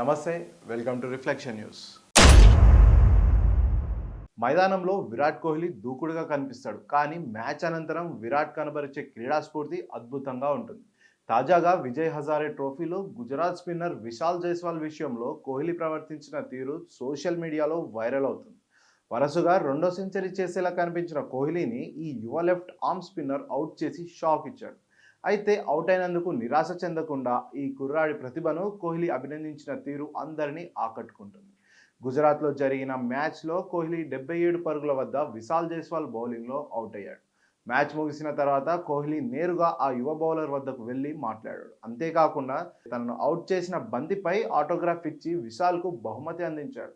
నమస్తే welcome to reflection news. మైదానంలో విరాట్ కోహ్లీ దూకుడుగా కనిపిస్తాడు కానీ మ్యాచ్ అనంతరం విరాట్ కనబరిచే క్రీడా స్ఫూర్తి అద్భుతంగా ఉంటుంది. తాజాగా విజయ్ హజారే ట్రోఫీలో గుజరాత్ స్పిన్నర్ విశాల్ జైస్వాల్ విషయంలో కోహ్లీ ప్రవర్తించిన తీరు సోషల్ మీడియాలో వైరల్ అవుతుంది. వరుసగా రెండో సెంచరీ చేసేలా కనిపించిన కోహ్లీని ఈ యువ లెఫ్ట్ ఆర్మ్ స్పిన్నర్ అవుట్ చేసి షాక్ ఇచ్చాడు. అయితే అవుట్ అయినందుకు నిరాశ చెందకుండా ఈ కుర్రాడి ప్రతిభను కోహ్లీ అభినందించిన తీరు అందరినీ ఆకట్టుకుంటుంది. గుజరాత్లో జరిగిన మ్యాచ్లో కోహ్లీ డెబ్బై ఏడు పరుగుల వద్ద విశాల్ జైస్వాల్ బౌలింగ్లో అవుట్ అయ్యాడు మ్యాచ్ ముగిసిన తర్వాత కోహ్లీ నేరుగా ఆ యువ బౌలర్ వద్దకు వెళ్ళి మాట్లాడాడు. అంతేకాకుండా తనను అవుట్ చేసిన బంతిపై ఆటోగ్రాఫ్ ఇచ్చి విశాల్కు బహుమతి అందించాడు.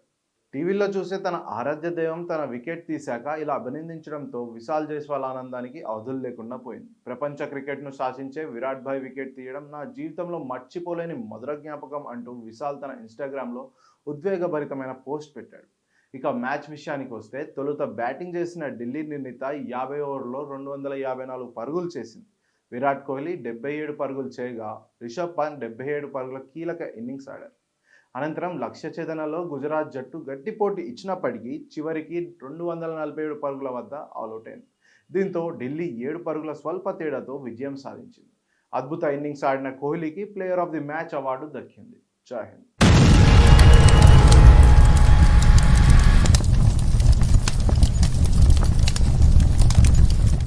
టీవీలో చూసే తన ఆరాధ్య దైవం తన వికెట్ తీశాక ఇలా అభినందించడంతో విశాల్ జైస్వాల్ ఆనందానికి అవధులు లేకుండా పోయింది. ప్రపంచ క్రికెట్ను శాసించే విరాట్ భాయ్ వికెట్ తీయడం నా జీవితంలో మర్చిపోలేని మధుర జ్ఞాపకం అంటూ విశాల్ తన ఇన్స్టాగ్రామ్లో ఉద్వేగభరితమైన పోస్ట్ పెట్టాడు. ఇక మ్యాచ్ విషయానికి వస్తే తొలుత బ్యాటింగ్ చేసిన ఢిల్లీ నిర్ణీత యాభై ఓవర్లో రెండు వందల యాభై నాలుగు పరుగులు చేసింది. విరాట్ కోహ్లీ డెబ్బై ఏడు పరుగులు చేయగా రిషబ్ పంత్ డెబ్బై ఏడు పరుగుల కీలక ఇన్నింగ్స్ ఆడారు. అనంతరం లక్ష్య ఛేదనలో గుజరాత్ జట్టు గట్టి పోటీ ఇచ్చినప్పటికీ చివరికి రెండు వందల నలభై ఏడు పరుగుల వద్ద అవుట్ అయింది. దీంతో ఢిల్లీ ఏడు పరుగుల స్వల్ప తేడాతో విజయం సాధించింది. అద్భుత ఇన్నింగ్స్ ఆడిన కోహ్లీకి player of the match award దక్కింది. జై హింద్.